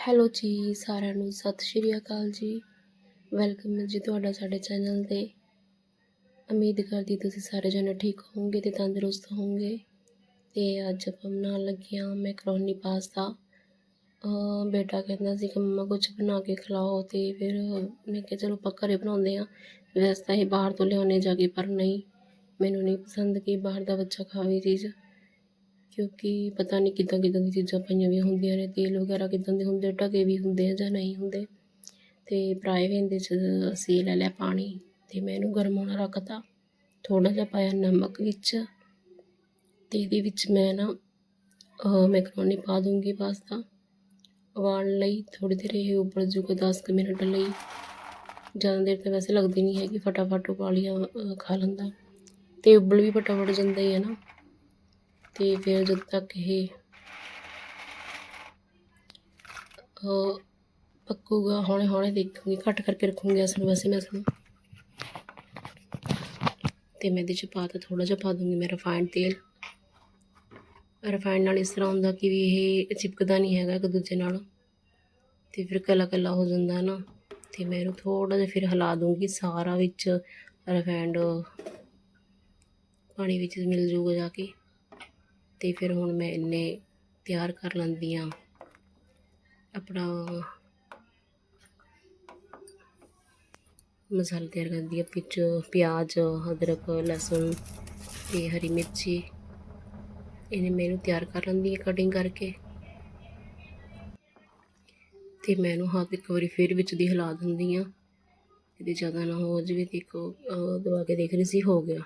Hello ਜੀ, ਸਾਰਿਆਂ ਨੂੰ ਸਤਿ ਸ਼੍ਰੀ ਅਕਾਲ ਜੀ। ਵੈਲਕਮ ਹੈ ਜੀ ਤੁਹਾਡਾ ਸਾਡੇ ਚੈਨਲ ਤੇ। ਉਮੀਦ ਕਰਦੀ ਤੁਸੀਂ ਸਾਰੇ ਜਣੇ ਠੀਕ ਹੋਵੋਗੇ ਤੇ ਤੰਦਰੁਸਤ ਹੋਵੋਗੇ। ਤੇ ਅੱਜ ਆਪਾਂ ਬਣਾਉਣ ਲੱਗੇ ਹਾਂ ਮੈਕਰੋਨੀ ਪਾਸਤਾ ਬੇਟਾ ਕਹਿੰਦਾ ਸੀ ਕਿ ਮੰਮਾ ਕੁਝ ਬਣਾ ਕੇ ਖਿਲਾਓ ਤੇ ਫਿਰ ਮੈਂ ਕਿਹਾ ਚਲੋ ਆਪਾਂ ਘਰੇ ਬਣਾਉਂਦੇ ਹਾਂ। ਵੈਸੇ ਤਾਂ ਇਹ ਬਾਹਰ ਤੋਂ ਲਿਆਉਣੇ ਜਾਗੇ ਪਰ ਨਹੀਂ, ਮੈਨੂੰ ਨਹੀਂ ਪਸੰਦ ਕਿ ਬਾਹਰ ਦਾ ਬੱਚਾ ਖਾਵੇ ਚੀਜ਼। ਕਿਉਂਕਿ ਪਤਾ ਨਹੀਂ ਕਿੱਦਾਂ ਕਿੱਦਾਂ ਦੀ ਚੀਜ਼ਾਂ ਪਾਈਆਂ ਵੀ ਹੁੰਦੀਆਂ ਨੇ, ਤੇਲ ਵਗੈਰਾ ਕਿੱਦਾਂ ਦੇ ਹੁੰਦੇ, ਢਕੇ ਵੀ ਹੁੰਦੇ ਆ ਜਾਂ ਨਹੀਂ ਹੁੰਦੇ। ਤੇ ਫਰਾਈ ਪੈਨ 'ਚ ਅਸੀਂ ਲੈ ਲਿਆ ਪਾਣੀ ਤੇ ਮੈਂ ਇਹਨੂੰ ਗਰਮ ਹੋਣਾ ਰੱਖਤਾ। ਥੋੜਾ ਜਿਹਾ ਪਾਇਆ ਨਮਕ ਵਿੱਚ ਤੇ ਇਹਦੇ ਵਿੱਚ ਮੈਂ ਨਾ ਮੈਕਰੋਨੀ ਪਾ ਦੂੰਗੀ ਪਾਸਤਾ ਉਬਾਲਣ ਲਈ। ਥੋੜੀ ਦੇਰ ਇਹ ਉੱਬਲ ਜੂਗਾ 10 ਕੁ ਮਿੰਟ ਲਈ। ਜ਼ਿਆਦਾ ਦੇਰ ਤਾਂ ਵੈਸੇ ਲੱਗਦੀ ਨਹੀਂ ਹੈਗੀ, ਫਟਾਫਟ ਉਬਾਲੀਆਂ ਖਾ ਲੈਂਦਾ। ਤੇ ਉਬਲ ਵੀ ਫਟਾਫਟ ਜਾਂਦਾ ਹੀ ਹੈ ਨਾ। ਤੇ ਫਿਰ ਜਦ ਤੱਕ ਇਹ ਪੱਕੂਗਾ ਹੌਲੇ ਹੌਲੇ ਦੇਖੂੰਗੀ, ਘੱਟ ਕਰਕੇ ਰੱਖੂੰਗੀ ਨੂੰ ਵੈਸੇ ਮੈਂ ਇਸਨੂੰ ਤੇ ਮੈਂ ਇਹਦੇ 'ਚ ਪਾ ਤਾ ਥੋੜਾ ਜਿਹਾ ਪਾ ਦੂੰਗੀ, ਮੈਂ ਰਿਫਾਈਂਡ ਤੇਲ। ਰਿਫਾਈਂਡ ਨਾਲ ਇਸ ਤਰ੍ਹਾਂ ਹੁੰਦਾ ਕਿ ਵੀ ਇਹ ਚਿਪਕਦਾ ਨਹੀਂ ਹੈਗਾ ਇੱਕ ਦੂਜੇ ਨਾਲ। ਤੇ ਫਿਰ ਕੱਲਾ ਕੱਲਾ ਹੋ ਜਾਂਦਾ ਹੈ ਨਾ। ਤੇ ਮੈਂ ਇਹਨੂੰ ਥੋੜਾ ਜਿਹਾ ਫਿਰ ਹਿਲਾ ਦੂੰਗੀ ਸਾਰਾ ਵਿੱਚ ਰਿਫਾਈਂਡ ਪਾਣੀ ਵਿੱਚ ਮਿਲ ਜੂਗਾ ਜਾ ਕੇ। ਅਤੇ ਫਿਰ ਹੁਣ ਮੈਂ ਇੰਨੇ ਤਿਆਰ ਕਰ ਲੈਂਦੀ ਹਾਂ ਆਪਣਾ ਮਸਾਲੇ ਤਿਆਰ ਕਰਦੀ ਹਾਂ ਵਿੱਚ ਪਿਆਜ਼ ਅਦਰਕ ਲਸਣ ਅਤੇ ਹਰੀ ਮਿਰਚੀ। ਇਹਨੇ ਮੈਨੂੰ ਤਿਆਰ ਕਰ ਲੈਂਦੀ ਹਾਂ ਕਟਿੰਗ ਕਰਕੇ। ਤੇ ਮੈਂ ਇਹਨੂੰ ਹੱਥ ਇੱਕ ਵਾਰੀ ਫਿਰ ਵਿੱਚ ਦੀ ਹਿਲਾ ਦਿੰਦੀ ਹਾਂ ਇਹਦੇ ਜ਼ਿਆਦਾ ਨਾ ਹੋ ਜਾਵੇ ਤੇ ਇੱਕ ਅਹ, ਕੇ ਦੇਖ ਰਹੀ ਸੀ ਹੋ ਗਿਆ।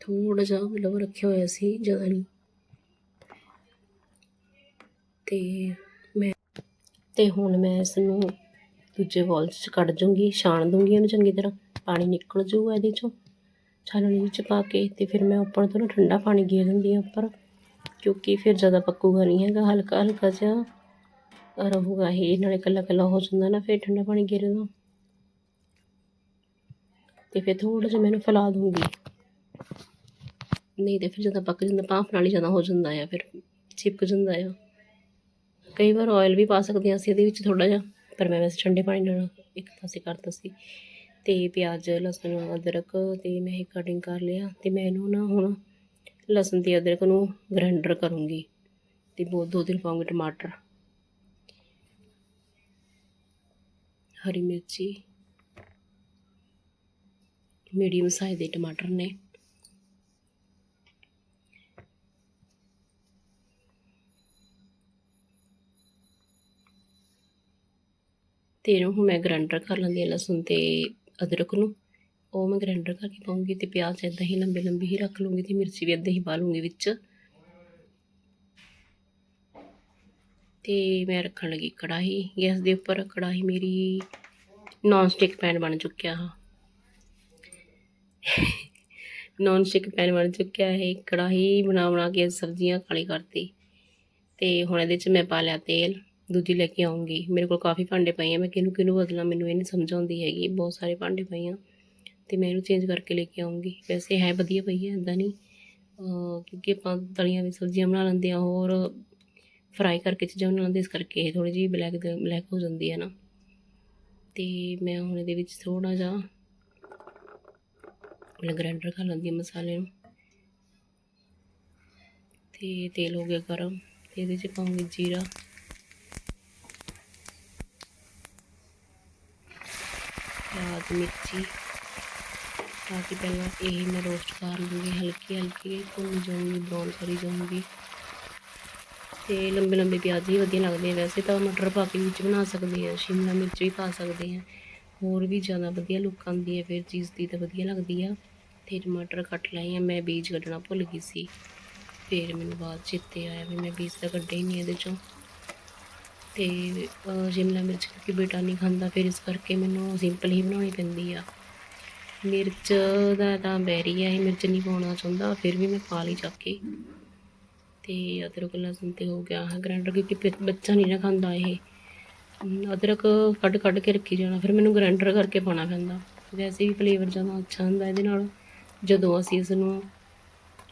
ਥੋੜਾ ਜਿਹਾ ਮਤਲਬ ਰੱਖਿਆ ਹੋਇਆ ਸੀ ਜ਼ਿਆਦਾ ਨਹੀਂ। ਤੇ ਮੈਂ ਤੇ ਹੁਣ ਮੈਂ ਇਸ ਨੂੰ ਦੂਜੇ ਬਾਉਲ 'ਚ ਕੱਢ ਜੂੰਗੀ, ਛਾਣ ਦੂੰਗੀ ਇਹਨੂੰ ਚੰਗੀ ਤਰ੍ਹਾਂ। ਪਾਣੀ ਨਿਕਲ ਜੂਗਾ ਇਹਦੇ 'ਚੋਂ। ਛਾਨਣੀ ਵਿੱਚ ਪਾ ਕੇ ਤੇ ਫਿਰ ਮੈਂ ਉੱਪਰ ਤੋਂ ਨਾ ਠੰਡਾ ਪਾਣੀ ਗੇਰ ਦਿੰਦੀ ਹਾਂ ਉੱਪਰ। ਕਿਉਂਕਿ ਫਿਰ ਜ਼ਿਆਦਾ ਪੱਕੂਗਾ ਨਹੀਂ ਹੈਗਾ, ਹਲਕਾ ਹਲਕਾ ਜਿਹਾ ਰਹੂਗਾ ਇਹ, ਨਾਲੇ ਕੱਲਾ ਕੱਲਾ ਹੋ ਜਾਂਦਾ ਨਾ, ਫਿਰ ਠੰਡਾ ਪਾਣੀ ਗੇਰ ਦੋ ਤੇ ਫਿਰ ਥੋੜਾ ਜਿਹਾ ਮੈਨੂੰ ਫੈਲਾ ਦੂੰਗੀ। ਨਹੀਂ ਤੇ ਫਿਰ ਜਦੋਂ ਪੱਕ ਜਾਂਦਾ, ਭਾਫ ਨਾਲ ਹੀ ਜ਼ਿਆਦਾ ਹੋ ਜਾਂਦਾ ਆ, ਫਿਰ ਚਿਪਕ ਜਾਂਦਾ ਆ। ਕਈ ਵਾਰ ਆਇਲ ਵੀ ਪਾ ਸਕਦੇ ਹਾਂ ਅਸੀਂ ਇਹਦੇ ਵਿੱਚ ਥੋੜਾ ਜਿਹਾ, ਪਰ ਮੈਂ ਵੈਸੇ ਠੰਡੇ ਪਾਣੀ ਨਾਲ ਇੱਕ ਪਾਸੇ ਕਰਤਾ ਸੀ। ਤੇ ਪਿਆਜ਼, ਲਸਣ, ਅਦਰਕ ਤੇ ਮੈਂ ਇਹ ਕਟਿੰਗ ਕਰ ਲਿਆ ਤੇ ਮੈਂ ਇਹਨੂੰ ਨਾ ਹੁਣ ਲਸਣ ਤੇ ਅਦਰਕ ਨੂੰ ਗ੍ਰਾਈਂਡਰ ਕਰੂੰਗੀ ਤੇ ਬਹੁਤ ਦੋ ਤਿੰਨ ਪਾਉਂਗੀ ਟਮਾਟਰ। ਹਰੀ ਮਿਰਚੀ ਮੀਡੀਅਮ ਸਾਈਜ਼ ਦੇ ਟਮਾਟਰ ਨੇ। ਤੇ ਇਹਨੂੰ ਹੁਣ ਮੈਂ ਗ੍ਰਾਈਂਡਰ ਕਰ ਲੈਂਦੀ ਹਾਂ ਲਸਣ ਤੇ ਅਦਰਕ ਨੂੰ। ਉਹ ਮੈਂ ਗ੍ਰਾਈਂਡਰ ਕਰਕੇ ਪਾਉਂਗੀ ਤੇ ਪਿਆਜ਼ ਇੱਦਾਂ ਹੀ ਲੰਬੇ ਲੰਬੇ ਹੀ ਰੱਖ ਲੂੰਗੀ ਤੇ ਮਿਰਚੀ ਵੀ ਇੱਦਾਂ ਹੀ ਪਾ ਲੂੰਗੀ ਵਿੱਚ। ਤੇ ਮੈਂ ਰੱਖਣ ਲੱਗੀ ਕੜਾਹੀ। ਗੈਸ ਦੇ ਉੱਪਰ ਕੜਾਹੀ ਮੇਰੀ ਨੌਨ ਸਟਿਕ ਪੈਨ ਬਣ ਚੁੱਕਿਆ ਹਾਂ ਨੌਨ ਸਟਿਕ ਪੈਨ ਬਣ ਚੁੱਕਿਆ ਹੈ ਕੜਾਹੀ ਬਣਾ ਬਣਾ ਕੇ ਸਬਜ਼ੀਆਂ ਕਾਲੀ ਕਰਤੀ। ਤੇ ਹੁਣ ਇਹਦੇ 'ਚ ਮੈਂ ਪਾ ਲਿਆ ਤੇਲ। ਦੂਜੀ ਲੈ ਕੇ ਆਉਂਗੀ। ਮੇਰੇ ਕੋਲ ਕਾਫੀ ਭਾਂਡੇ ਪਏ ਆ, ਮੈਂ ਕਿਹਨੂੰ ਕਿਹਨੂੰ ਬਦਲਾਂ, ਮੈਨੂੰ ਇਹ ਨਹੀਂ ਸਮਝ ਆਉਂਦੀ ਹੈਗੀ। ਬਹੁਤ ਸਾਰੇ ਭਾਂਡੇ ਪਏ ਆ ਤੇ ਮੈਂ ਇਹਨੂੰ ਚੇਂਜ ਕਰਕੇ ਲੈ ਕੇ ਆਉਂਗੀ। ਵੈਸੇ ਹੈ ਵਧੀਆ ਪਈ ਹੈ ਇਦਾਂ ਨਹੀਂ। ਕਿਉਂਕਿ ਆਪਾਂ ਤਲੀਆਂ ਵੀ ਸਬਜ਼ੀਆਂ ਬਣਾ ਲੈਂਦੇ ਆ, ਹੋਰ ਫਰਾਈ ਕਰਕੇ ਚੀਜ਼ਾਂ ਬਣਾ ਲੈਂਦੇ ਇਸ ਕਰਕੇ ਇਹ ਥੋੜੀ ਜਿਹੀ ਬਲੈਕ ਬਲੈਕ ਹੋ ਜਾਂਦੀ ਹੈ ਨਾ। ਤੇ ਮੈਂ ਹੁਣ ਇਹਦੇ ਵਿੱਚ ਥੋੜਾ ਜਿਹਾ ਮੈਂ ਗ੍ਰਾਈਂਡਰ ਕਰ ਲੈਂਦੀ ਹਾਂ ਮਸਾਲੇ ਨੂੰ। ਤੇ ਤੇਲ ਹੋ ਗਿਆ ਗਰਮ, ਤੇ ਇਹਦੇ 'ਚ ਪਾਉਂਗੀ ਜੀਰਾ ਪਿਆਜ਼ ਮਿਰਚੀ। ਤਾਂ ਕਿ ਪਹਿਲਾਂ ਇਹ ਮੈਂ ਰੋਸਟ ਕਰ ਲੂੰਗੀ ਹਲਕੀ ਹਲਕੀ, ਭੁੰਨ ਜਾਊਂਗੀ ਬਰਾਊਨ ਕਰੀ ਜਾਊਂਗੀ। ਤੇ ਲੰਬੇ ਲੰਬੇ ਪਿਆਜ਼ ਹੀ ਵਧੀਆ ਲੱਗਦੇ ਆ ਵੈਸੇ ਤਾਂ ਮਟਰ ਪਾ ਕੇ ਵਿੱਚ ਬਣਾ ਸਕਦੇ ਆ, ਸ਼ਿਮਲਾ ਮਿਰਚ ਵੀ ਪਾ ਸਕਦੇ ਆ। ਹੋਰ ਵੀ ਜ਼ਿਆਦਾ ਵਧੀਆ ਲੁੱਕ ਆਉਂਦੀ ਹੈ ਫਿਰ ਚੀਜ਼ ਦੀ ਤਾਂ ਵਧੀਆ ਲੱਗਦੀ ਆ। ਤੇ ਟਮਾਟਰ ਕੱਟ ਲਏ ਆ, ਮੈਂ ਬੀਜ ਕੱਢਣਾ ਭੁੱਲ ਗਈ ਸੀ। ਫਿਰ ਮੈਨੂੰ ਬਾਅਦ ਚੇਤੇ ਆਇਆ ਵੀ ਮੈਂ ਬੀਜ ਤਾਂ ਕੱਢੇ ਹੀ ਨਹੀਂ ਇਹਦੇ ਚੋਂ। ਅਤੇ ਸ਼ਿਮਲਾ ਮਿਰਚ ਕਿਉਂਕਿ ਬੇਟਾ ਨਹੀਂ ਖਾਂਦਾ, ਫਿਰ ਇਸ ਕਰਕੇ ਮੈਨੂੰ ਸਿੰਪਲ ਹੀ ਬਣਾਉਣੀ ਪੈਂਦੀ ਆ। ਮਿਰਚ ਦਾ ਤਾਂ ਬੈਰੀ ਆ, ਇਹ ਮਿਰਚ ਨਹੀਂ ਪਾਉਣਾ ਚਾਹੁੰਦਾ, ਫਿਰ ਵੀ ਮੈਂ ਪਾ ਲਈ ਚੱਕ। ਕੇ ਤੇ ਅਦਰਕ, ਲਸਣ ਤੇ ਹੋ ਗਿਆ ਹੈ ਗ੍ਰਾਈਂਡਰ ਕਿਉਂਕਿ ਬੱਚਾ ਨਹੀਂ ਨਾ ਖਾਂਦਾ ਇਹ। ਅਦਰਕ ਕੱਢ ਕੱਢ ਕੇ ਰੱਖੀ ਜਾਣਾ, ਫਿਰ ਮੈਨੂੰ ਗ੍ਰਾਈਂਡਰ ਕਰਕੇ ਪਾਉਣਾ ਪੈਂਦਾ। ਵੈਸੇ ਵੀ ਫਲੇਵਰ ਜ਼ਿਆਦਾ ਅੱਛਾ ਹੁੰਦਾ ਇਹਦੇ ਨਾਲ। ਜਦੋਂ ਅਸੀਂ ਇਸ ਨੂੰ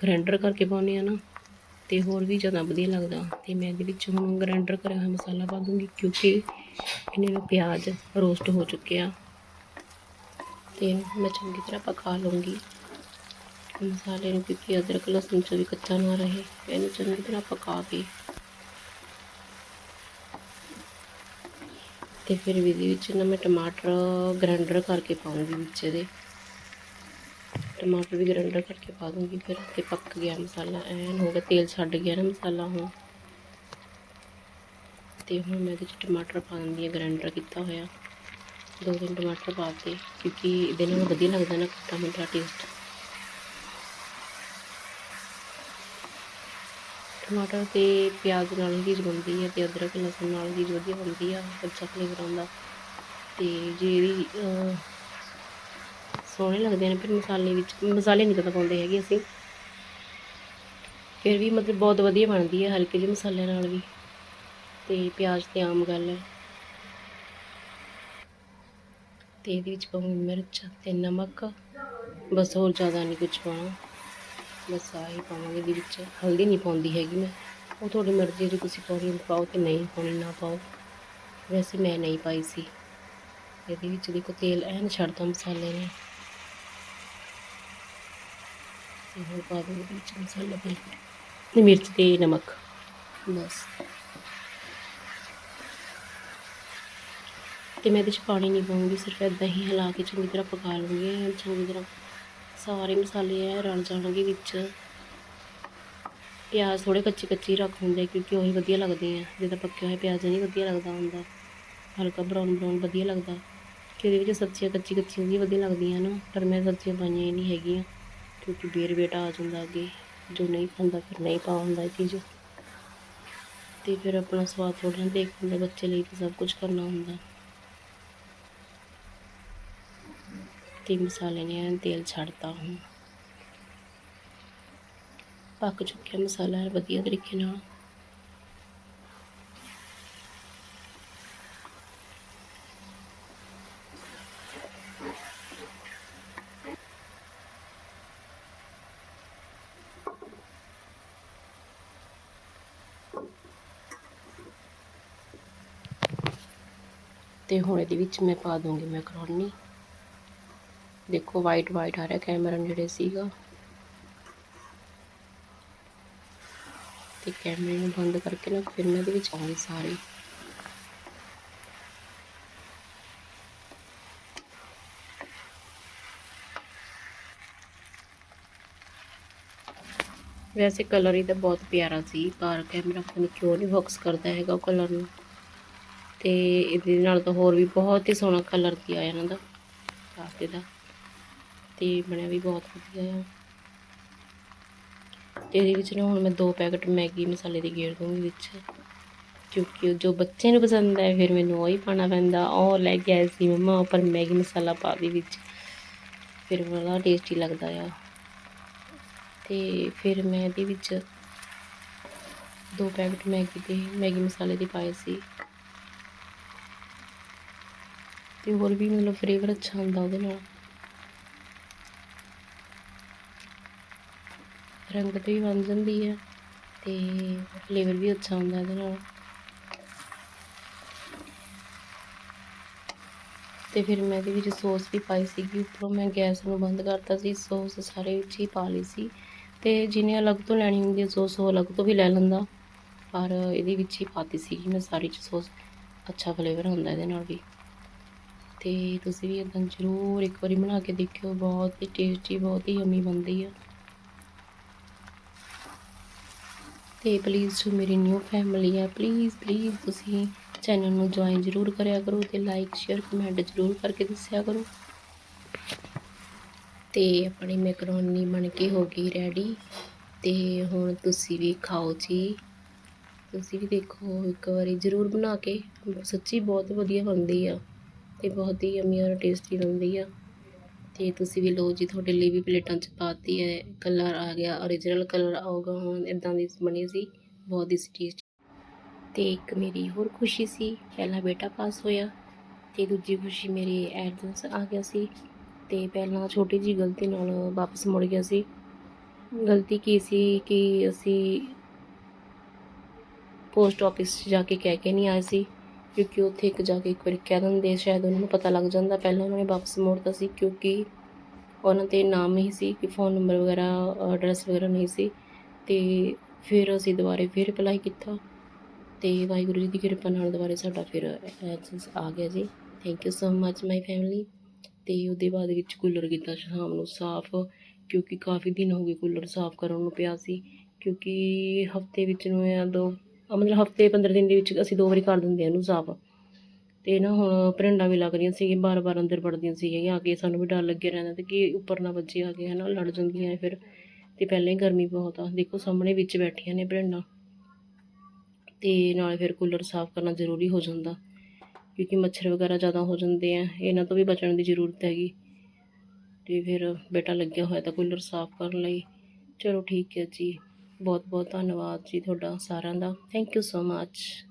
ਗ੍ਰਾਈਂਡਰ ਕਰਕੇ ਪਾਉਂਦੇ ਆ ਨਾ ਤੇ ਹੋਰ ਵੀ ਜ਼ਿਆਦਾ ਵਧੀਆ ਲੱਗਦਾ। ਤੇ ਮੈਂ ਇਹਦੇ ਵਿੱਚ ਹੁਣ ਗ੍ਰਾਈਂਡਰ ਕਰਿਆ ਹੋਇਆ ਮਸਾਲਾ ਪਾ ਦੂੰਗੀ ਕਿਉਂਕਿ ਇਹਨੇ ਨੂੰ ਪਿਆਜ਼ ਰੋਸਟ ਹੋ ਚੁੱਕਿਆ ਆ। ਤੇ ਇਹਨੂੰ ਮੈਂ ਚੰਗੀ ਤਰ੍ਹਾਂ ਪਕਾ ਲੂੰਗੀ ਮਸਾਲੇ ਨੂੰ ਕਿਉਂਕਿ ਅਦਰਕ, ਲਸਣ ਚ ਵੀ ਕੱਚਾ ਨਾ ਰਹੇ, ਇਹਨੂੰ ਚੰਗੀ ਤਰ੍ਹਾਂ ਪਕਾ ਕੇ। ਤੇ ਫਿਰ ਇਹਦੇ ਵਿੱਚ ਨਾ ਮੈਂ ਟਮਾਟਰ ਗ੍ਰਾਈਂਡਰ ਕਰਕੇ ਪਾਉਂਗੀ ਵਿੱਚ ਇਹਦੇ। ਟਮਾਟਰ ਵੀ ਗ੍ਰਾਈਂਡਰ ਕਰਕੇ ਪਾ ਦੂੰਗੀ ਫਿਰ ਤੇ ਪੱਕ ਗਿਆ ਮਸਾਲਾ, ਐਨ ਹੋ ਗਿਆ ਤੇਲ ਛੱਡ ਗਿਆ ਨਾ ਮਸਾਲਾ ਹੁਣ। ਤੇ ਹੁਣ ਮੈਂ ਇਹਦੇ ਚ ਟਮਾਟਰ ਪਾ ਦਿੰਦੀ ਹਾਂ ਗ੍ਰਾਈਂਡਰ ਕੀਤਾ ਹੋਇਆ। ਦੋ ਤਿੰਨ ਟਮਾਟਰ ਪਾ ਕੇ, ਕਿਉਂਕਿ ਇਹਦੇ ਨਾਲ ਵਧੀਆ ਲੱਗਦਾ ਨਾ ਖੱਟਾ ਮਿੱਠਾ ਟੇਸਟ ਟਮਾਟਰ ਤੇ ਪਿਆਜ਼ ਨਾਲ ਹੀ ਚੀਜ਼ ਬਣਦੀ ਹੈ ਤੇ ਅਦਰਕ, ਲਸਣ ਨਾਲ ਵੀ ਵਧੀਆ ਬਣਦੀ ਆ ਅੱਛਾ ਫਲੇਵਰ ਆਉਂਦਾ। ਤੇ ਜਿਹੜੀ ਸੋਹਣੇ ਲੱਗਦੇ ਨੇ, ਫਿਰ ਮਸਾਲੇ ਵਿੱਚ, ਮਸਾਲੇ ਨਹੀਂ ਕਦੇ ਪਾਉਂਦੇ ਹੈਗੇ ਅਸੀਂ। ਫਿਰ ਵੀ ਮਤਲਬ ਬਹੁਤ ਵਧੀਆ ਬਣਦੀ ਹੈ ਹਲਕੇ ਜਿਹੇ ਮਸਾਲਿਆਂ ਨਾਲ ਵੀ। ਤੇ ਪਿਆਜ਼ ਤੇ ਆਮ ਗੱਲ ਹੈ। ਤੇ ਇਹਦੇ ਵਿੱਚ ਪਾਉਂਗੀ ਮਿਰਚ ਤੇ ਨਮਕ। ਬਸ ਹੋਰ ਜ਼ਿਆਦਾ ਨਹੀਂ ਕੁਝ ਪਾਉਣਾ। ਬਸ ਆਹੀ ਪਾਵਾਂਗੇ ਇਹਦੇ ਵਿੱਚ। ਹਲਦੀ ਨਹੀਂ ਪਾਉਂਦੀ ਹੈਗੀ ਮੈਂ। ਉਹ ਤੁਹਾਡੀ ਮਰਜ਼ੀ ਜੇ ਤੁਸੀਂ ਪਾਉਣੀ ਪਾਓ ਤੇ ਨਹੀਂ ਪਾਉਣੀ ਨਾ ਪਾਓ। ਵੈਸੇ ਮੈਂ ਨਹੀਂ ਪਾਈ ਸੀ। ਇਹਦੇ ਵਿੱਚ ਦੇਖੋ ਤੇਲ ਐਨ ਛੱਡਦਾ ਮਸਾਲੇ ਨੇ। ਤੇ ਹੁਣ ਪਾ ਦੂੰਗੀ ਵਿੱਚ ਮਸਾਲਾ ਪਾ ਤੇ ਮਿਰਚ ਤੇ ਨਮਕ। ਬਸ। ਤੇ ਮੈਂ ਇਹਦੇ ਚ ਪਾਣੀ ਨਹੀਂ ਪਾਉਂਗੀ, ਸਿਰਫ ਇਦਾਂ ਹੀ ਹਿਲਾ ਕੇ ਚੰਗੀ ਤਰ੍ਹਾਂ ਪਕਾ ਲੂੰਗੀ। ਚੰਗੀ ਤਰ੍ਹਾਂ ਸਾਰੇ ਮਸਾਲੇ ਐ ਰਲ ਜਾਣਗੇ ਵਿੱਚ। ਪਿਆਜ਼ ਥੋੜੇ ਕੱਚੇ ਕੱਚੇ ਹੀ ਰੱਖ ਹੁੰਦੇ ਕਿਉਂਕਿ ਉਹੀ ਵਧੀਆ ਲੱਗਦੇ ਆ। ਜਿੱਦਾਂ ਪੱਕੇ ਹੋਏ ਪਿਆਜ਼ ਨਹੀਂ ਵਧੀਆ ਲੱਗਦਾ ਹੁੰਦਾ। ਹਲਕਾ ਬਰਾਊਨ ਬਰਾਊਨ ਵਧੀਆ ਲੱਗਦਾ। ਕਿ ਉਹਦੇ ਵਿੱਚ ਸਬਜ਼ੀਆਂ ਕੱਚੀ ਕੱਚੀਆਂ ਵੀ ਵਧੀਆ ਲੱਗਦੀਆਂ ਹਨ, ਪਰ ਮੈਂ ਸਬਜ਼ੀਆਂ ਪਾਈਆਂ ਹੀ ਨਹੀਂ ਹੈਗੀਆਂ। ਕਿਉਂਕਿ ਬੇਰ ਬੇਟਾ ਆ ਜਾਂਦਾ ਅੱਗੇ। ਜੋ ਨਹੀਂ ਖਾਂਦਾ ਫਿਰ ਨਹੀਂ ਪਾ ਹੁੰਦਾ ਇਹ ਚੀਜ਼। ਤੇ ਫਿਰ ਆਪਣਾ ਸਵਾਦ ਥੋੜ੍ਹਾ ਜਿਹਾ ਦੇਖ ਹੁੰਦਾ ਬੱਚੇ ਲਈ ਤਾਂ ਸਭ ਕੁਝ ਕਰਨਾ ਹੁੰਦਾ। ਤੇ ਮਸਾਲੇ ਨੇ ਤੇਲ ਛੱਡਤਾ ਹੁਣ। ਪੱਕ ਚੁੱਕਿਆ ਮਸਾਲਾ ਵਧੀਆ ਤਰੀਕੇ ਨਾਲ। ਤੇ ਹੁਣ ਇਹਦੇ ਵਿੱਚ ਮੈਂ ਪਾ ਦੂੰਗੀ ਮੈਕਰੋਨੀ। ਦੇਖੋ ਵਾਈਟ ਵਾਈਟ ਆ ਰਿਹਾ ਕੈਮਰਾ ਜਿਹੜੇ ਸੀਗਾ। ਤੇ ਕੈਮਰੇ ਨੂੰ ਬੰਦ ਕਰਕੇ ਨਾ ਫਿਰ ਮੈਂ ਇਹਦੇ ਵਿੱਚ ਪਾਉਂਗੀ ਸਾਰੀ। ਵੈਸੇ ਕਲਰ ਇਹਦਾ ਬਹੁਤ ਪਿਆਰਾ ਸੀ, ਪਰ ਕੈਮਰਾ ਪਤਾ ਨਹੀਂ ਕਿਉਂ ਨਹੀਂ ਫੋਕਸ ਕਰਦਾ ਹੈਗਾ ਕਲਰ ਨੂੰ। ਤੇ ਇਹਦੇ ਨਾਲ ਤਾਂ ਹੋਰ ਵੀ ਬਹੁਤ ਹੀ ਸੋਹਣਾ ਕਲਰ ਕੀ ਆਇਆ ਇਹਨਾਂ ਦਾ ਕਾਫੇ ਦਾ। ਤੇ ਬਣਿਆ ਵੀ ਬਹੁਤ ਵਧੀਆ ਆ। ਤੇ ਇਹਦੇ ਵਿੱਚ ਨਾ ਹੁਣ ਮੈਂ ਦੋ ਪੈਕਟ ਮੈਗੀ ਮਸਾਲੇ ਦੇ ਗੇਰ ਦੂੰਗੀ ਵਿੱਚ। ਕਿਉਂਕਿ ਉਹ ਜੋ ਬੱਚੇ ਨੂੰ ਪਸੰਦ ਹੈ ਫਿਰ ਮੈਨੂੰ ਉਹ ਹੀ ਪਾਣਾ ਪੈਂਦਾ। ਉਹ ਲੈ ਕੇ ਆਏ ਸੀ ਮੰਮਾ ਉੱਪਰ ਮੈਗੀ ਮਸਾਲਾ ਪਾ ਦੇ ਵਿੱਚ। ਫਿਰ ਬੜਾ ਟੇਸਟੀ ਲੱਗਦਾ ਆ। ਤੇ ਫਿਰ ਮੈਂ ਇਹਦੇ ਵਿੱਚ ਦੋ ਪੈਕਟ ਮੈਗੀ ਦੇ, ਮੈਗੀ ਮਸਾਲੇ ਦੇ ਪਾਏ ਸੀ। ਤੇ ਹੋਰ ਵੀ ਮਤਲਬ ਫਲੇਵਰ ਅੱਛਾ ਹੁੰਦਾ ਉਹਦੇ ਨਾਲ। ਰੰਗਤ ਵੀ ਬਣ ਜਾਂਦੀ ਹੈ ਤੇ ਫਲੇਵਰ ਵੀ ਅੱਛਾ ਹੁੰਦਾ ਇਹਦੇ ਨਾਲ। ਤੇ ਫਿਰ ਮੈਂ ਇਹਦੇ ਵਿੱਚ ਸੌਸ ਵੀ ਪਾਈ ਸੀਗੀ, ਉੱਪਰੋਂ ਮੈਂ ਗੈਸ ਨੂੰ ਬੰਦ ਕਰਤਾ ਸੀ ਸੌਸ ਸਾਰੇ ਵਿੱਚ ਹੀ ਪਾ ਲਈ ਸੀ। ਤੇ ਜਿਹਨੇ ਅਲੱਗ ਤੋਂ ਲੈਣੀ ਹੁੰਦੀ ਹੈ ਸੌਸ ਉਹ ਅਲੱਗ ਤੋਂ ਵੀ ਲੈ ਲੈਂਦਾ। ਪਰ ਇਹਦੇ ਵਿੱਚ ਹੀ ਪਾਤੀ ਸੀਗੀ ਮੈਂ ਸਾਰੀ ਚ ਸੌਸ ਅੱਛਾ ਫਲੇਵਰ ਹੁੰਦਾ ਇਹਦੇ ਨਾਲ ਵੀ। ਤੇ ਤੁਸੀਂ ਵੀ ਇਦਾਂ ਜ਼ਰੂਰ ਇੱਕ ਵਾਰੀ ਬਣਾ ਕੇ ਦੇਖਿਓ, ਬਹੁਤ ਹੀ ਟੇਸਟੀ ਬਹੁਤ ਹੀ ਯਮੀ ਬਣਦੀ ਆ। ਤੇ ਪਲੀਜ਼ ਜੋ ਮੇਰੀ ਨਿਊ ਫੈਮਿਲੀ ਆ ਪਲੀਜ਼ ਪਲੀਜ਼ ਤੁਸੀਂ ਚੈਨਲ ਨੂੰ ਜੁਆਇਨ ਜ਼ਰੂਰ ਕਰਿਆ ਕਰੋ ਤੇ ਲਾਈਕ ਸ਼ੇਅਰ ਕਮੈਂਟ ਜ਼ਰੂਰ ਕਰਕੇ ਦੱਸਿਆ ਕਰੋ। ਤੇ ਆਪਣੀ ਮੈਕਰੋਨੀ ਬਣ ਕੇ ਹੋ ਗਈ ਰੈਡੀ ਤੇ ਹੁਣ ਤੁਸੀਂ ਵੀ ਖਾਓ ਜੀ। ਤੁਸੀਂ ਵੀ ਦੇਖੋ, ਇੱਕ ਵਾਰੀ ਜ਼ਰੂਰ ਬਣਾ ਕੇ, ਸੱਚੀ ਬਹੁਤ ਵਧੀਆ ਬਣਦੀ ਆ। ਤੇ ਬਹੁਤ ਹੀ ਯਮੀ ਔਰ ਟੇਸਟੀ ਬਣਦੀ ਆ। ਤੇ ਤੁਸੀਂ ਵੀ ਲਓ ਜੀ, ਤੁਹਾਡੇ ਲਈ ਵੀ ਪਲੇਟਾਂ 'ਚ ਪਾਤੀ ਹੈ। ਕਲਰ ਆ ਗਿਆ origignal ਕਲਰ ਆਊਗਾ, ਹੁਣ ਇਦਾਂ ਦੀ ਬਣੀ ਸੀ। ਬਹੁਤ ਹੀ ਟੇਸਟੀ ਤੇ ਇੱਕ ਮੇਰੀ ਹੋਰ ਖੁਸ਼ੀ ਸੀ, ਪਹਿਲਾ ਬੇਟਾ ਪਾਸ ਹੋਇਆ ਤੇ ਦੂਜੀ ਖੁਸ਼ੀ ਮੇਰੇ ਐਡਮਿਸ ਆ ਗਿਆ ਸੀ। ਤੇ ਪਹਿਲਾਂ ਛੋਟੀ ਜੀ ਗਲਤੀ ਨਾਲ ਵਾਪਸ ਮੁੜ ਗਿਆ ਸੀ। ਗਲਤੀ ਕੀ ਸੀ ਕਿ ਅਸੀਂ ਪੋਸਟ ਆਫਿਸ 'ਚ ਜਾ ਕੇ ਕਹਿ ਕੇ ਨਹੀਂ ਆਏ ਸੀ? ਕਿਉਂਕਿ ਉੱਥੇ ਇੱਕ ਜਾ ਕੇ ਇੱਕ ਵਾਰੀ ਕਹਿ ਦਿੰਦੇ ਸ਼ਾਇਦ ਉਹਨਾਂ ਨੂੰ ਪਤਾ ਲੱਗ ਜਾਂਦਾ। ਪਹਿਲਾਂ ਉਹਨਾਂ ਨੇ ਵਾਪਸ ਮੋੜਤਾ ਸੀ ਕਿਉਂਕਿ ਉਹਨਾਂ 'ਤੇ ਨਾਮ ਹੀ ਸੀ, ਕਿ ਫ਼ੋਨ ਨੰਬਰ ਵਗੈਰਾ ਐਡਰੈਸ ਵਗੈਰਾ ਨਹੀਂ ਸੀ। ਤੇ ਫਿਰ ਅਸੀਂ ਦੁਬਾਰੇ ਫਿਰ ਅਪਲਾਈ ਕੀਤਾ ਤੇ ਵਾਹਿਗੁਰੂ ਜੀ ਦੀ ਕਿਰਪਾ ਨਾਲ ਦੁਬਾਰੇ ਸਾਡਾ ਫਿਰ ਐਕਸੈਸ ਆ ਗਿਆ ਜੀ। Thank you so much my family ਤੇ ਉਹਦੇ ਬਾਅਦ ਵਿੱਚ ਕੂਲਰ ਕੀਤਾ ਸ਼ਾਮ ਨੂੰ ਸਾਫ਼, ਕਿਉਂਕਿ ਕਾਫੀ ਦਿਨ ਹੋ ਗਏ ਕੂਲਰ ਸਾਫ਼ ਕਰਨ ਨੂੰ ਪਿਆ ਸੀ। ਕਿਉਂਕਿ ਹਫ਼ਤੇ ਵਿੱਚ ਨੂੰ ਜਾਂ ਦੋ ਮਤਲਬ ਹਫ਼ਤੇ 15 ਦਿਨ ਦੇ ਵਿੱਚ ਅਸੀਂ ਦੋ ਵਾਰੀ ਕਰ ਦਿੰਦੇ ਹਾਂ ਇਹਨੂੰ ਸਾਫ਼। ਤੇ ਨਾ ਹੁਣ ਭਰਿੰਡਾਂ ਵੀ ਲੱਗ ਰਹੀਆਂ ਸੀਗੀਆਂ, ਬਾਰ-ਬਾਰ ਅੰਦਰ ਵੜਦੀਆਂ ਸੀਗੀਆਂ, ਆ ਕੇ ਸਾਨੂੰ ਵੀ ਡਰ ਲੱਗਿਆ ਰਹਿੰਦਾ ਤੇ ਕਿ ਉੱਪਰ ਨਾ ਵੱਜੇ ਆ ਕੇ, ਹਨਾ, ਲੜ ਜਾਂਦੀਆਂ ਫਿਰ। ਤੇ ਪਹਿਲਾਂ ਹੀ ਗਰਮੀ ਬਹੁਤ ਆ। ਦੇਖੋ ਸਾਹਮਣੇ ਵਿੱਚ ਬੈਠੀਆਂ ਨੇ ਭਰਿੰਡਾਂ। ਤੇ ਨਾਲ ਫਿਰ ਕੂਲਰ ਸਾਫ਼ ਕਰਨਾ ਜ਼ਰੂਰੀ ਹੋ ਜਾਂਦਾ, ਕਿਉਂਕਿ ਮੱਛਰ ਵਗੈਰਾ ਜ਼ਿਆਦਾ ਹੋ ਜਾਂਦੇ ਆ, ਇਹਨਾਂ ਤੋਂ ਵੀ ਬਚਣ ਦੀ ਜ਼ਰੂਰਤ ਹੈਗੀ। ਤੇ ਫਿਰ ਬੇਟਾ ਲੱਗਿਆ ਹੋਇਆ ਤਾਂ ਕੂਲਰ ਸਾਫ਼ ਕਰਨ ਲਈ। ਚਲੋ ਠੀਕ ਹੈ ਜੀ। ਬਹੁਤ ਬਹੁਤ ਧੰਨਵਾਦ ਜੀ ਤੁਹਾਡਾ ਸਾਰਿਆਂ ਦਾ। Thank you so much